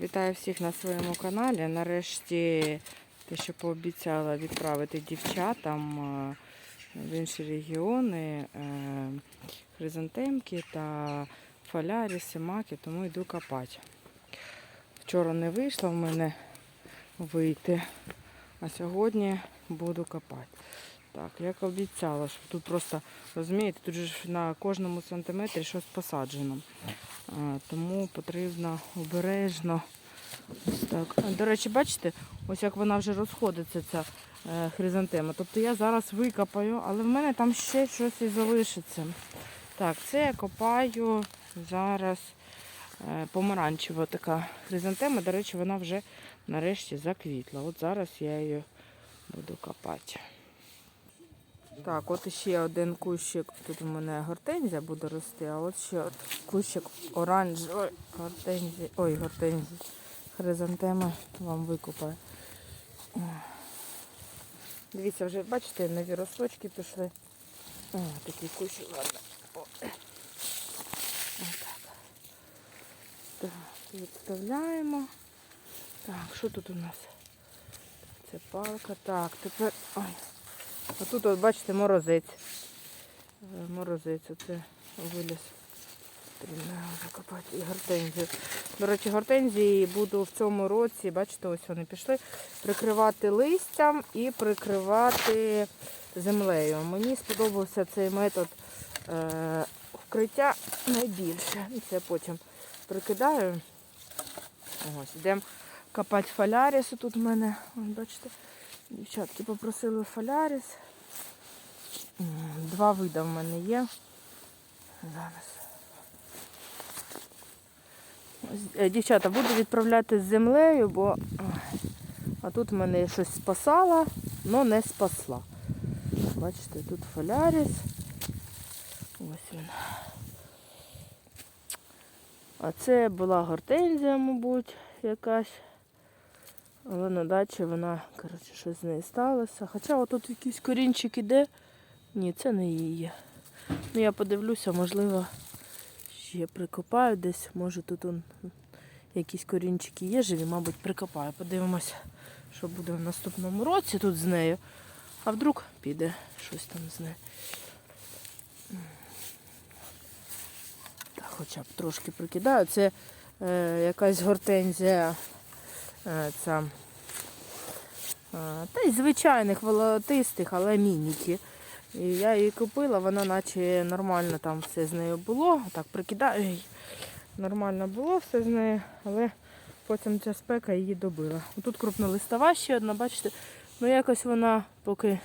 Вітаю всіх на своєму каналі. Нарешті те, що пообіцяла відправити дівчатам е, в інші регіони е, хризантемки та фоляріси, маки, тому йду копати. Вчора не вийшло в мене вийти, а сьогодні буду копати. Так, як обіцяла, що тут просто, розумієте, тут же на кожному сантиметрі щось посаджено. Тому потрібно обережно. Ось так. До речі, бачите, ось як вона вже розходиться, ця е, хризантема. Тобто я зараз викопаю, але в мене там ще щось і залишиться. Так, це я копаю зараз е, помаранчева така хризантема. До речі, вона вже нарешті заквітла. От зараз я її буду копати. Так, от ще один кущик. Тут у мене гортензія буде рости, а от ще от кущик оранжевий гортензії. Ой, гортензії. Хризантема вам викупаю. Дивіться, вже бачите, нові росточки пішли. О, такий кущик гарний. О. Так, відставляємо. Так, що тут у нас? Це палка. Так, тепер. Ой. А тут, от, бачите, морозець. Е, Морозець, оце виліз. Закопати і гортензію. До речі, гортензії буду в цьому році, бачите, ось вони пішли, прикривати листям і прикривати землею. Мені сподобався цей метод е, вкриття найбільше. Це потім прикидаю. Ось, йдемо копати фоляріс. Тут в мене, ось, бачите, Дівчатки попросили фоляріс. Два види в мене є. Зараз. Е, Дівчата, буду відправляти з землею, бо а тут мене щось спасала, але не спасла. Бачите, тут фоляріс. Ось він. А це була гортензія, мабуть, якась. Але на дачі вона, коротше, щось з нею сталося. Хоча отут якийсь корінчик іде. Ні, це не її. Ну я подивлюся, можливо, ще прикопаю десь. Може тут он, якісь корінчики є живі, мабуть, прикопаю. Подивимось, що буде в наступному році тут з нею. А вдруг піде щось там з нею. Так, хоча б трошки прикидаю. Це е, якась гортензія. Е, Ця, е, та й звичайних волотистих, але мініки. І я її купила, вона наче нормально там все з нею було. Так прикидаю, нормально було все з нею, але потім ця спека її добила. Тут крупнолистова ще одна, бачите, ну якось вона поки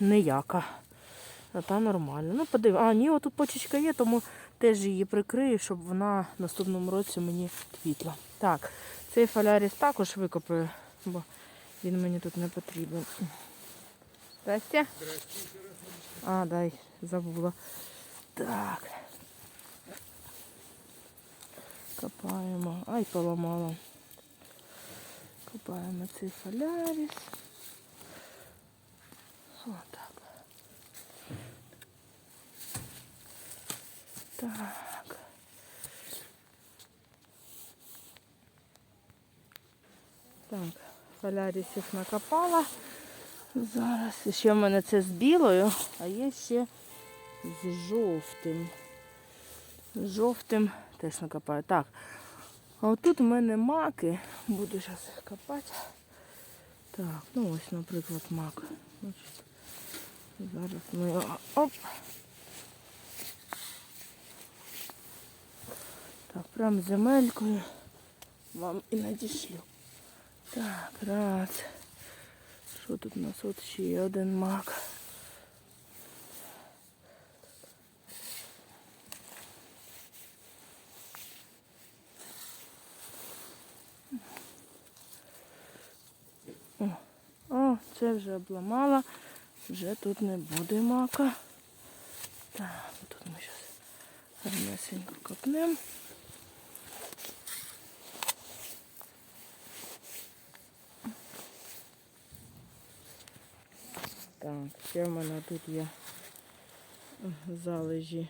ніяка. А та нормально. Ну, подив. А, ні, отут почечка є, тому теж її прикрию, щоб вона в наступному році мені квітла. Так, цей фоляріс також викопаю, бо він мені тут не потрібен. Здрасте. А, дай, забула. Так. Копаємо. Ай, поламала. Копаємо цей фоляріс. Отак. Так. Так, фолярісів накопала. Зараз. Ще в мене це з білою, а є ще з жовтим. З жовтим теж накопаю. Так. А отут у мене маки. Буду зараз копати. Так, ну ось, наприклад, мак. Зараз ми його. Оп! Так, прям земелькою вам і надішлю. Так, раз. Що тут у нас? От ще один мак. О, о, це вже обламала. Вже тут не буде мака. Так, тут ми зараз гарнесенько копнемо. Так, ще в мене тут є залежі.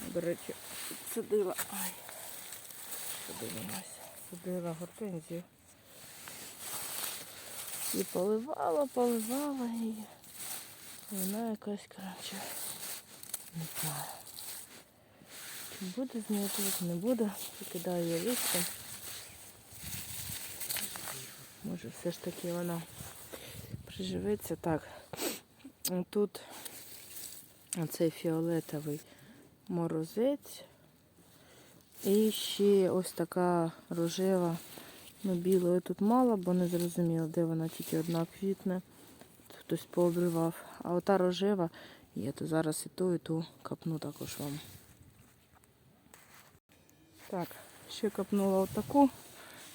До речі, садила. Ай, подивимось. посадила гортензію. І поливала, поливала її. Вона якась, коротше, не знаю. Чи буде з нею тут, не буде. Покидаю її листям. Може все ж таки вона приживеться. Так. Тут оцей фіолетовий морозець. І ще ось така рожева. Ну, білої тут мало, бо не зрозуміло, де вона тільки одна квітне. Хтось пообривав. А ота рожева є, то зараз і ту, і ту капну також вам. Так, ще капнула отаку,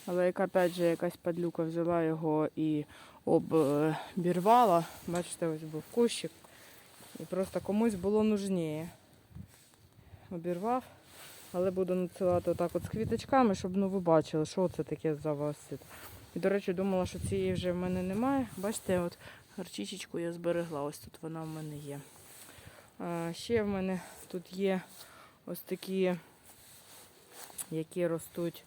але як опять же якась падлюка взяла його і обірвала. Бачите, ось був кущик. І просто комусь було нужніше. Обірвав. Але буду надсилати отак от з квіточками, щоб ну, ви бачили, що це таке за вас. І, до речі, думала, що цієї вже в мене немає. Бачите, от гарчичечку я зберегла. Ось тут вона в мене є. А, ще в мене тут є ось такі, які ростуть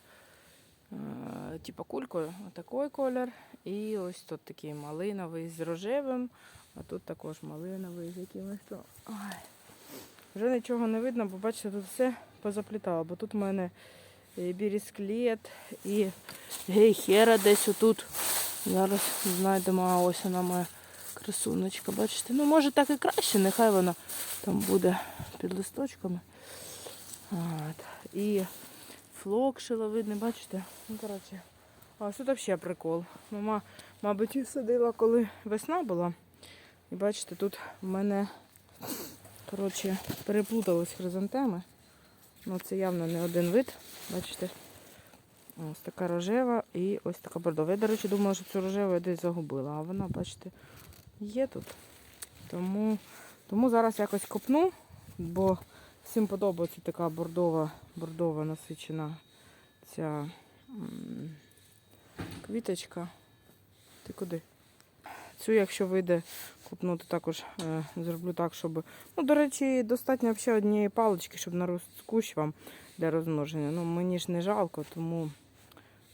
типу кулькою. Отакий колір. І ось тут такий малиновий з рожевим, а тут також малиновий з якимось. Ай. Вже нічого не видно, бо бачите, тут все позаплітало, бо тут в мене і бірісклет, і гейхера десь отут. Зараз знайдемо, а ось вона моя красуночка, бачите. Ну, може так і краще, нехай вона там буде під листочками. От. І флок шиловидний, бачите? Ну, коротше. Ось тут взагалі прикол. Мама, мабуть, садила, коли весна була. І бачите, тут в мене Коротше, переплутались хризантеми. Ну, це явно не один вид. Бачите? Ось така рожева і ось така бордова. Я, до речі, думала, що цю рожеву я десь загубила, а вона, бачите, є тут. Тому, тому зараз якось копну, бо всім подобається така бордова, бордова насичена ця квіточка. Ти куди? Цю, якщо вийде купнути, також е, зроблю так, щоб. Ну, до речі, достатньо ще однієї палички, щоб нарос кущ вам для розмноження. Ну, мені ж не жалко, тому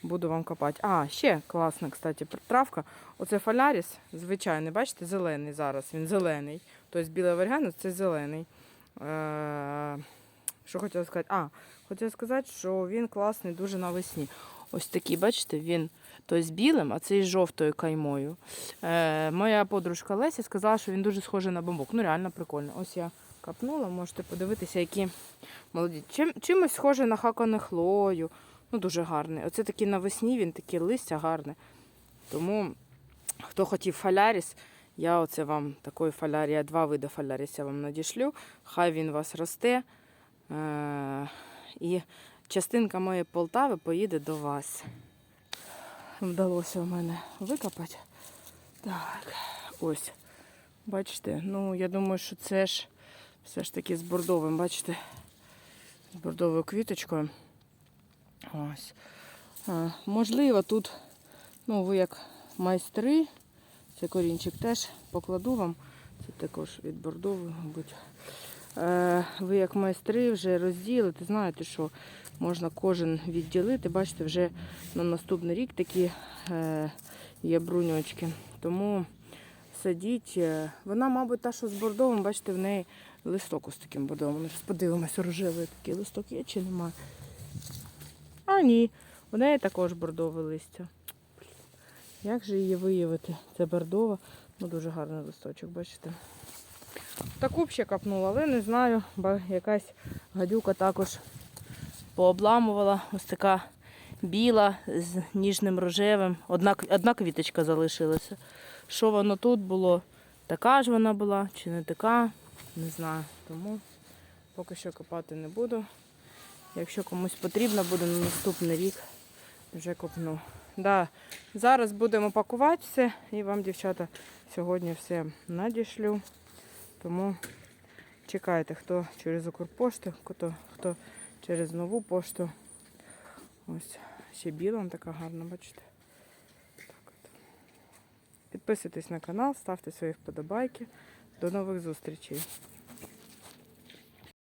буду вам копати. А, ще класна, кстати, травка. Оце фаляріс, звичайний, бачите, зелений зараз. Він зелений. Тобто білий варіант це зелений. Е, що хотіла сказати? А, хотіла сказати, що він класний дуже навесні. Ось такий, бачите, він той з білим, а цей з жовтою каймою. Е, моя подружка Леся сказала, що він дуже схожий на бамбук. Ну, реально прикольно. Ось я капнула, можете подивитися, які молоді. Чим, чимось схоже на хакане хлою. Ну, дуже гарний. Оце такий навесні, він таке листя гарне. Тому, хто хотів фаляріс, я оце вам такої фалярія, два види фаляріса вам надішлю. Хай він у вас росте. Е, і частинка моєї Полтави поїде до вас. Вдалося в мене викопати. Так, ось. Бачите, ну я думаю, що це ж все ж таки з бордовим, бачите? З бордовою квіточкою. Ось. А, можливо, тут, ну, ви як майстри, цей корінчик теж покладу вам. Це також від бордової, мабуть. Е, ви як майстри вже розділите, знаєте, що можна кожен відділити. Бачите, вже на наступний рік такі е, є бруньочки. Тому садіть. Е, Вона, мабуть, та, що з бордовим, бачите, в неї листок ось таким бордовим. Ми зараз подивимося, рожевий такий листок є чи немає. А, ні, в неї також бордове листя. Як же її виявити? Це бордова. Ну, дуже гарний листочок, бачите. Таку б ще капнула, але не знаю, бо якась гадюка також пообламувала. Ось така біла з ніжним рожевим. Одна, одна квіточка залишилася. Що воно тут було? Така ж вона була чи не така, не знаю. Тому поки що копати не буду. Якщо комусь потрібно буде на наступний рік, вже копну. Да, зараз будемо пакувати все і вам, дівчата, сьогодні все надішлю. Тому чекайте, хто через Укрпошту, хто, хто через нову пошту. Ось ще біла, така гарна, бачите. Так от. Підписуйтесь на канал, ставте свої вподобайки. До нових зустрічей.